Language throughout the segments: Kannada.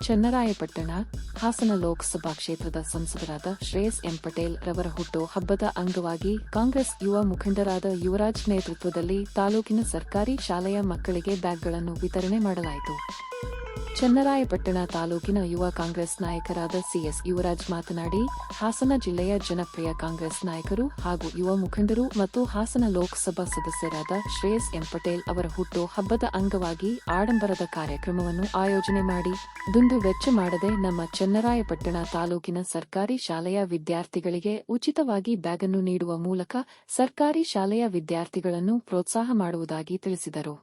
ಚನ್ನರಾಯಪಟ್ಟಣ, ಹಾಸನ ಲೋಕಸಭಾ ಕ್ಷೇತ್ರದ ಸಂಸದರಾದ ಶ್ರೇಯಸ್ ಎಂ ಪಟೇಲ್ ರವರ ಹುಟ್ಟು ಹಬ್ಬದ ಅಂಗವಾಗಿ ಕಾಂಗ್ರೆಸ್ ಯುವ ಮುಖಂಡರಾದ ಯುವರಾಜ್ ನೇತೃತ್ವದಲ್ಲಿ ತಾಲೂಕಿನ ಸರ್ಕಾರಿ ಶಾಲೆಯ ಮಕ್ಕಳಿಗೆ ಬ್ಯಾಗ್ಗಳನ್ನು ವಿತರಣೆ ಮಾಡಲಾಯಿತು. ಚನ್ನರಾಯಪಟ್ಟಣ ತಾಲೂಕಿನ ಯುವ ಕಾಂಗ್ರೆಸ್ ನಾಯಕರಾದ ಸಿಎಸ್ ಯುವರಾಜ್ ಮಾತನಾಡಿ, ಹಾಸನ ಜಿಲ್ಲೆಯ ಜನಪ್ರಿಯ ಕಾಂಗ್ರೆಸ್ ನಾಯಕರು ಹಾಗೂ ಯುವ ಮುಖಂಡರು ಮತ್ತು ಹಾಸನ ಲೋಕಸಭಾ ಸದಸ್ಯರಾದ ಶ್ರೇಯಸ್ ಎಂ ಪಟೇಲ್ ಅವರ ಹುಟ್ಟು ಹಬ್ಬದ ಅಂಗವಾಗಿ ಆಡಂಬರದ ಕಾರ್ಯಕ್ರಮವನ್ನು ಆಯೋಜನೆ ಮಾಡಿ, ದುಂದು ವೆಚ್ಚ ಮಾಡದೆ ನಮ್ಮ ಚನ್ನರಾಯಪಟ್ಟಣ ತಾಲೂಕಿನ ಸರ್ಕಾರಿ ಶಾಲೆಯ ವಿದ್ಯಾರ್ಥಿಗಳಿಗೆ ಉಚಿತವಾಗಿ ಬ್ಯಾಗ್ ಅನ್ನು ನೀಡುವ ಮೂಲಕ ಸರ್ಕಾರಿ ಶಾಲೆಯ ವಿದ್ಯಾರ್ಥಿಗಳನ್ನು ಪ್ರೋತ್ಸಾಹ ಮಾಡುವುದಾಗಿ ತಿಳಿಸಿದರು.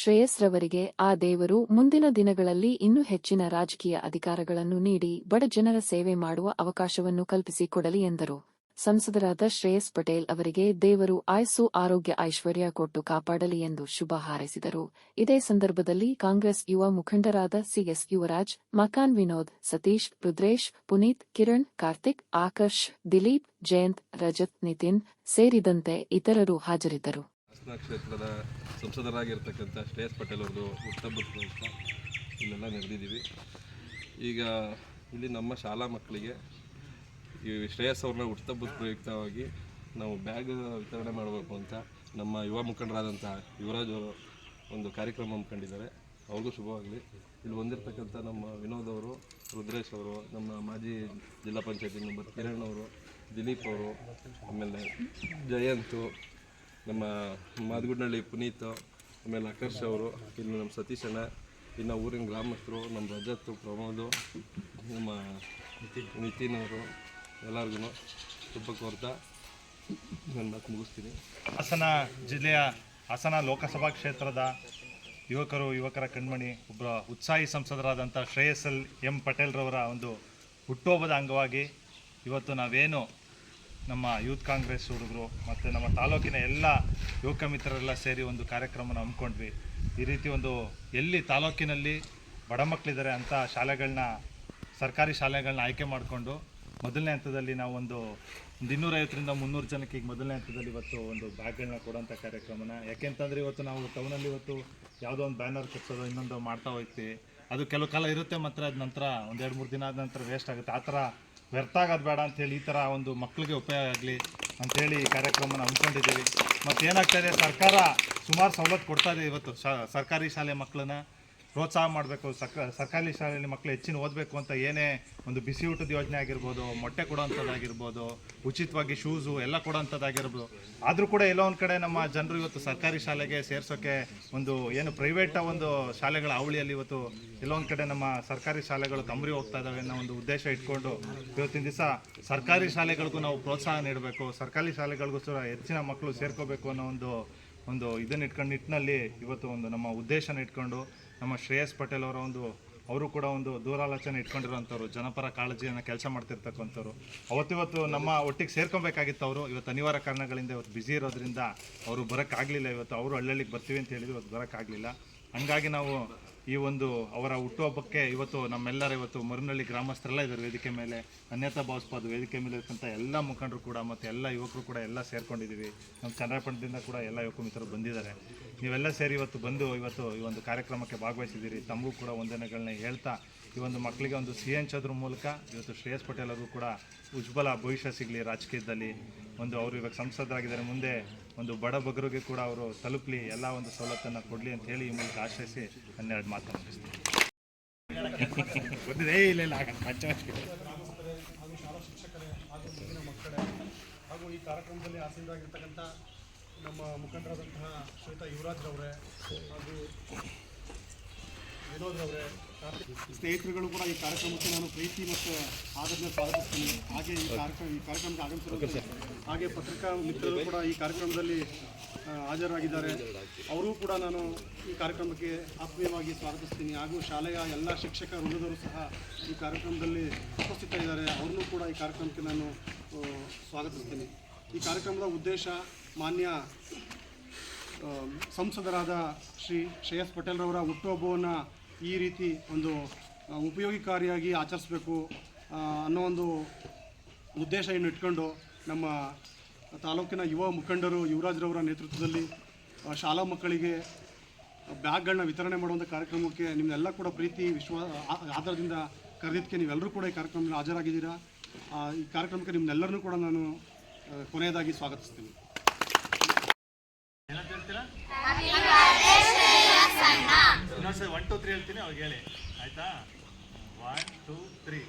ಶ್ರೇಯಸ್ ರವರಿಗೆ ಆ ದೇವರು ಮುಂದಿನ ದಿನಗಳಲ್ಲಿ ಇನ್ನೂ ಹೆಚ್ಚಿನ ರಾಜಕೀಯ ಅಧಿಕಾರಗಳನ್ನು ನೀಡಿ ಬಡ ಜನರ ಸೇವೆ ಮಾಡುವ ಅವಕಾಶವನ್ನು ಕಲ್ಪಿಸಿಕೊಡಲಿ ಎಂದರು. ಸಂಸದರಾದ ಶ್ರೇಯಸ್ ಪಟೇಲ್ ಅವರಿಗೆ ದೇವರು ಆಯಸ್ಸು, ಆರೋಗ್ಯ, ಐಶ್ವರ್ಯ ಕೊಟ್ಟು ಕಾಪಾಡಲಿ ಎಂದು ಶುಭ ಹಾರೈಸಿದರು. ಇದೇ ಸಂದರ್ಭದಲ್ಲಿ ಕಾಂಗ್ರೆಸ್ ಯುವ ಮುಖಂಡರಾದ ಸಿಎಸ್ ಯುವರಾಜ್, ಮಕಾನ್ ವಿನೋದ್, ಸತೀಶ್, ರುದ್ರೇಶ್, ಪುನೀತ್, ಕಿರಣ್, ಕಾರ್ತಿಕ್, ಆಕರ್ಷ್, ದಿಲೀಪ್, ಜಯಂತ್, ರಜತ್, ನಿತಿನ್ ಸೇರಿದಂತೆ ಇತರರು ಹಾಜರಿದ್ದರು. ಹಾಸನ ಕ್ಷೇತ್ರದ ಸಂಸದರಾಗಿರ್ತಕ್ಕಂಥ ಶ್ರೇಯಸ್ ಪಟೇಲ್ ಅವ್ರದ್ದು ಹುಟ್ಟಬ್ಬ ಇಲ್ಲೆಲ್ಲ ನಡೆದಿದ್ದೀವಿ. ಈಗ ಇಲ್ಲಿ ನಮ್ಮ ಶಾಲಾ ಮಕ್ಕಳಿಗೆ ಈ ಶ್ರೇಯಸ್ ಅವ್ರನ್ನ ಹುಟ್ಟಹಬ್ಬದ ಪ್ರಯುಕ್ತವಾಗಿ ನಾವು ಬ್ಯಾಗ್ ವಿತರಣೆ ಮಾಡಬೇಕು ಅಂತ ನಮ್ಮ ಯುವ ಮುಖಂಡರಾದಂಥ ಯುವರಾಜ್ ಅವರು ಒಂದು ಕಾರ್ಯಕ್ರಮ ಹಮ್ಮಿಕೊಂಡಿದ್ದಾರೆ. ಅವ್ರಿಗೂ ಶುಭವಾಗಲಿ. ಇಲ್ಲಿ ಹೊಂದಿರ್ತಕ್ಕಂಥ ನಮ್ಮ ವಿನೋದ್ ಅವರು, ರುದ್ರೇಶ್ ಅವರು, ನಮ್ಮ ಮಾಜಿ ಜಿಲ್ಲಾ ಪಂಚಾಯತಿ ಮೆಂಬರ್ ಕಿರಣ್ ಅವರು, ದಿಲೀಪ್ ಅವರು, ಆಮೇಲೆ ಜಯಂತು ನಮ್ಮ ಮಾದಗುಡ್ನಳ್ಳಿ ಪುನೀತ್, ಆಮೇಲೆ ಆಕರ್ಷ್ ಅವರು, ಇನ್ನು ನಮ್ಮ ಸತೀಶ್ ಅಣ್ಣ, ಇನ್ನು ಊರಿನ ಗ್ರಾಮಸ್ಥರು, ನಮ್ಮ ರಜತ್, ಪ್ರಮೋದು, ನಮ್ಮ ನಿತಿನ್ ಅವರು ಎಲ್ಲರಿಗೂ ತುಂಬ ಕೋರ್ತಾ. ನನ್ನ ಮಾತು ಮುಗಿಸ್ತೀನಿ. ಹಾಸನ ಜಿಲ್ಲೆಯ, ಹಾಸನ ಲೋಕಸಭಾ ಕ್ಷೇತ್ರದ ಯುವಕರು, ಯುವಕರ ಕಣ್ಮಣಿ, ಒಬ್ಬ ಉತ್ಸಾಹಿ ಸಂಸದರಾದಂಥ ಶ್ರೇಯಸ್ ಎಲ್ ಎಂ ಪಟೇಲ್ರವರ ಒಂದು ಹುಟ್ಟುಹಬ್ಬದ ಅಂಗವಾಗಿ ಇವತ್ತು ನಾವೇನು ನಮ್ಮ ಯೂತ್ ಕಾಂಗ್ರೆಸ್ ಹುಡುಗರು ಮತ್ತು ನಮ್ಮ ತಾಲೂಕಿನ ಎಲ್ಲ ಯುವಕ ಮಿತ್ರರೆಲ್ಲ ಸೇರಿ ಒಂದು ಕಾರ್ಯಕ್ರಮನ ಹಮ್ಮಿಕೊಂಡ್ವಿ. ಈ ರೀತಿ ಒಂದು ಎಲ್ಲಿ ತಾಲೂಕಿನಲ್ಲಿ ಬಡ ಮಕ್ಕಳಿದ್ದಾರೆ ಅಂಥ ಶಾಲೆಗಳನ್ನ ಸರ್ಕಾರಿ ಶಾಲೆಗಳನ್ನ ಆಯ್ಕೆ ಮಾಡಿಕೊಂಡು ಮೊದಲನೇ ಹಂತದಲ್ಲಿ ನಾವು ಒಂದು ಒಂದು ಇನ್ನೂರೈವತ್ತರಿಂದ ಮುನ್ನೂರು ಜನಕ್ಕೆ ಈಗ ಮೊದಲನೇ ಹಂತದಲ್ಲಿ ಇವತ್ತು ಒಂದು ಬ್ಯಾಗ್ಗಳನ್ನ ಕೊಡೋಂಥ ಕಾರ್ಯಕ್ರಮನ. ಯಾಕೆಂತಂದರೆ ಇವತ್ತು ನಾವು ಟೌನಲ್ಲಿ ಇವತ್ತು ಯಾವುದೋ ಒಂದು ಬ್ಯಾನರ್ ಕಟ್ಸೋದು ಇನ್ನೊಂದು ಮಾಡ್ತಾ ಹೋಗ್ತೀವಿ. ಅದು ಕೆಲವು ಕಾಲ ಇರುತ್ತೆ ಮಾತ್ರ, ಅದ ನಂತರ ಒಂದೆರಡು ಮೂರು ದಿನ ಆದ ನಂತರ ವೇಸ್ಟ್ ಆಗುತ್ತೆ. ಆ ಥರ ವ್ಯರ್ಥ ಆಗೋದು ಬೇಡ ಅಂತೇಳಿ ಈ ಥರ ಒಂದು ಮಕ್ಕಳಿಗೆ ಉಪಯೋಗ ಆಗಲಿ ಅಂಥೇಳಿ ಈ ಕಾರ್ಯಕ್ರಮನ ಹಮ್ಮಿಕೊಂಡಿದ್ದೀವಿ. ಮತ್ತು ಏನಾಗ್ತಾಯಿದೆ ಸರ್ಕಾರ ಸುಮಾರು ಸವಲತ್ತು ಕೊಡ್ತಾ ಇದೆ ಇವತ್ತು ಸರ್ಕಾರಿ ಶಾಲೆ ಮಕ್ಕಳನ್ನ ಪ್ರೋತ್ಸಾಹ ಮಾಡಬೇಕು. ಸಕ, ಸರ್ಕಾರಿ ಶಾಲೆಯಲ್ಲಿ ಮಕ್ಕಳು ಹೆಚ್ಚಿನ ಓದಬೇಕು ಅಂತ ಏನೇ ಒಂದು ಬಿಸಿ ಊಟದ ಯೋಜನೆ ಆಗಿರ್ಬೋದು, ಮೊಟ್ಟೆ ಕೊಡೋವಂಥದ್ದಾಗಿರ್ಬೋದು, ಉಚಿತವಾಗಿ ಶೂಸು ಎಲ್ಲ ಕೊಡೋವಂಥದ್ದಾಗಿರ್ಬೋದು. ಆದರೂ ಕೂಡ ಎಲ್ಲೋ ಒಂದು ಕಡೆ ನಮ್ಮ ಜನರು ಇವತ್ತು ಸರ್ಕಾರಿ ಶಾಲೆಗೆ ಸೇರ್ಸೋಕ್ಕೆ ಒಂದು ಏನು ಪ್ರೈವೇಟ್ ಒಂದು ಶಾಲೆಗಳ ಅವಳಿಯಲ್ಲಿ ಇವತ್ತು ಎಲ್ಲೋ ಒಂದು ಕಡೆ ನಮ್ಮ ಸರ್ಕಾರಿ ಶಾಲೆಗಳು ತಂಬರಿ ಹೋಗ್ತಾ ಇದ್ದಾವೆ ಅನ್ನೋ ಒಂದು ಉದ್ದೇಶ ಇಟ್ಕೊಂಡು ಇವತ್ತಿನ ದಿವಸ ಸರ್ಕಾರಿ ಶಾಲೆಗಳಿಗೂ ನಾವು ಪ್ರೋತ್ಸಾಹ ನೀಡಬೇಕು. ಸರ್ಕಾರಿ ಶಾಲೆಗಳಿಗೂ ಸಹ ಹೆಚ್ಚಿನ ಮಕ್ಕಳು ಸೇರ್ಕೋಬೇಕು ಅನ್ನೋ ಒಂದು ಒಂದು ಇದನ್ನ ಇಟ್ಕೊಂಡು ನಿಟ್ಟಿನಲ್ಲಿ ಇವತ್ತು ಒಂದು ನಮ್ಮ ಉದ್ದೇಶನ ಇಟ್ಕೊಂಡು ನಮ್ಮ ಶ್ರೇಯಸ್ ಪಟೇಲ್ ಅವರ ಒಂದು, ಅವರು ಕೂಡ ಒಂದು ದೂರಾಲೋಚನೆ ಇಟ್ಕೊಂಡಿರೋಂಥವ್ರು ಜನಪರ ಕಾಳಜಿಯನ್ನು ಕೆಲಸ ಮಾಡ್ತಿರ್ತಕ್ಕಂಥವ್ರು. ಅವತ್ತಿವತ್ತು ನಮ್ಮ ಒಟ್ಟಿಗೆ ಸೇರ್ಕೊಬೇಕಾಗಿತ್ತು ಅವರು ಇವತ್ತು ಅನಿವಾರ್ಯ ಕಾರಣಗಳಿಂದ ಇವತ್ತು ಬ್ಯುಸಿ ಇರೋದ್ರಿಂದ ಅವರು ಬರೋಕ್ಕಾಗಲಿಲ್ಲ. ಇವತ್ತು ಅವರು ಹಳ್ಳಿಗೆ ಬರ್ತೀವಿ ಅಂತ ಹೇಳಿದ್ರು, ಇವತ್ತು ಬರೋಕ್ಕಾಗಲಿಲ್ಲ. ಹಂಗಾಗಿ ನಾವು ಈ ಒಂದು ಅವರ ಹುಟ್ಟುಹಬ್ಬಕ್ಕೆ ಇವತ್ತು ನಮ್ಮೆಲ್ಲರ ಇವತ್ತು ಮರುನಳ್ಳಿ ಗ್ರಾಮಸ್ಥರೆಲ್ಲ ಇದ್ದಾರೆ ವೇದಿಕೆ ಮೇಲೆ. ಅನ್ಯತಾ ಭಾವಿಸ್ಬೋದು ವೇದಿಕೆ ಮೇಲೆ ಇರ್ತಂಥ ಎಲ್ಲ ಮುಖಂಡರು ಕೂಡ ಮತ್ತು ಎಲ್ಲ ಯುವಕರು ಕೂಡ ಎಲ್ಲ ಸೇರ್ಕೊಂಡಿದ್ದೀವಿ. ನಮ್ಮ ಚಂದ್ರಪಟ್ಟಣದಿಂದ ಕೂಡ ಎಲ್ಲ ಯುವಕ ಮಿತ್ರರು ಬಂದಿದ್ದಾರೆ. ನೀವೆಲ್ಲ ಸೇರಿ ಇವತ್ತು ಬಂದು ಇವತ್ತು ಈ ಒಂದು ಕಾರ್ಯಕ್ರಮಕ್ಕೆ ಭಾಗವಹಿಸಿದ್ದೀರಿ. ತಮಗೂ ಕೂಡ ವಂದನೆಗಳನ್ನ ಹೇಳ್ತಾ ಈ ಒಂದು ಮಕ್ಕಳಿಗೆ ಒಂದು ಸಿ ಹಂಚೋದ್ರ ಮೂಲಕ ಇವತ್ತು ಶ್ರೇಯಸ್ ಪಟೇಲ್ ಅವರು ಕೂಡ ಉಜ್ವಲ ಭವಿಷ್ಯ ಸಿಗಲಿ ರಾಜಕೀಯದಲ್ಲಿ. ಒಂದು ಅವರು ಇವಾಗ ಸಂಸದರಾಗಿದ್ದಾರೆ. ಮುಂದೆ ಒಂದು ಬಡ ಬಗರಿಗೆ ಕೂಡ ಅವರು ತಲುಪಲಿ ಎಲ್ಲ ಒಂದು ಸವಲತ್ತನ್ನು ಕೊಡಲಿ ಅಂತ ಹೇಳಿ ಈ ಮೂಲಕ ಆಶ್ರಯಿಸಿ ಹನ್ನೆರಡು ಮಾತನಾಡಿಸ್ತೀನಿ ಇಲ್ಲ ಇಲ್ಲ ಹಾಗೂ ಈ ಕಾರ್ಯಕ್ರಮದಲ್ಲಿ ಆಸೀನರಾಗಿರ್ತಕ್ಕಂಥ ನಮ್ಮ ಮುಖಂಡರಾದಂತಹ ಶ್ವೇತಾ ಯುವರಾಜ್ರವರೇ ಹಾಗೂ ವಿನೋದ್ರವರೇ ಸ್ನೇಹಿತರುಗಳು ಕೂಡ ಈ ಕಾರ್ಯಕ್ರಮಕ್ಕೆ ನಾನು ಪ್ರೀತಿ ಮತ್ತು ಆದರಣ ಸ್ವಾಗತಿಸ್ತೀನಿ ಹಾಗೆ ಈ ಕಾರ್ಯಕ್ರಮ ಈ ಕಾರ್ಯಕ್ರಮಕ್ಕೆ ಆಗಮಿಸಿರುತ್ತಾರೆ ಹಾಗೆ ಪತ್ರಿಕಾ ಮಿತ್ರರು ಕೂಡ ಈ ಕಾರ್ಯಕ್ರಮದಲ್ಲಿ ಹಾಜರಾಗಿದ್ದಾರೆ. ಅವರೂ ಕೂಡ ನಾನು ಈ ಕಾರ್ಯಕ್ರಮಕ್ಕೆ ಆತ್ಮೀಯವಾಗಿ ಸ್ವಾಗತಿಸ್ತೀನಿ. ಹಾಗೂ ಶಾಲೆಯ ಎಲ್ಲ ಶಿಕ್ಷಕ ವೃಂದದವರು ಸಹ ಈ ಕಾರ್ಯಕ್ರಮದಲ್ಲಿ ಉಪಸ್ಥಿತರಿದ್ದಾರೆ. ಅವ್ರನ್ನೂ ಕೂಡ ಈ ಕಾರ್ಯಕ್ರಮಕ್ಕೆ ನಾನು ಸ್ವಾಗತಿಸ್ತೀನಿ. ಈ ಕಾರ್ಯಕ್ರಮದ ಉದ್ದೇಶ ಮಾನ್ಯ ಸಂಸದರಾದ ಶ್ರೀ ಶ್ರೇಯಸ್ ಪಟೇಲ್ರವರ ಹುಟ್ಟುಹಬ್ಬವನ್ನು ಈ ರೀತಿ ಒಂದು ಉಪಯೋಗಿಕಾರಿಯಾಗಿ ಆಚರಿಸಬೇಕು ಅನ್ನೋ ಒಂದು ಉದ್ದೇಶ ಏನು ಇಟ್ಕೊಂಡು ನಮ್ಮ ತಾಲೂಕಿನ ಯುವ ಮುಖಂಡರು ಯುವರಾಜ್ರವರ ನೇತೃತ್ವದಲ್ಲಿ ಶಾಲಾ ಮಕ್ಕಳಿಗೆ ಬ್ಯಾಗ್ಗಳನ್ನ ವಿತರಣೆ ಮಾಡುವಂಥ ಕಾರ್ಯಕ್ರಮಕ್ಕೆ ನಿಮ್ಮನ್ನೆಲ್ಲ ಕೂಡ ಪ್ರೀತಿ, ವಿಶ್ವ ಆಧಾರದಿಂದ ಕರೆದಿದ್ದಕ್ಕೆ ನೀವೆಲ್ಲರೂ ಕೂಡ ಈ ಕಾರ್ಯಕ್ರಮದಲ್ಲಿ ಹಾಜರಾಗಿದ್ದೀರಾ. ಈ ಕಾರ್ಯಕ್ರಮಕ್ಕೆ ನಿಮ್ಮನ್ನೆಲ್ಲರನ್ನೂ ಕೂಡ ನಾನು ಕೊನೆಯದಾಗಿ ಸ್ವಾಗತಿಸ್ತೀನಿ. ಒಂದ್ಸರಿ ಒನ್ ಟು ತ್ರೀ ಹೇಳ್ತೀನಿ ಅವ್ರಿಗೆ ಹೇಳಿ. ಆಯ್ತಾ? One to three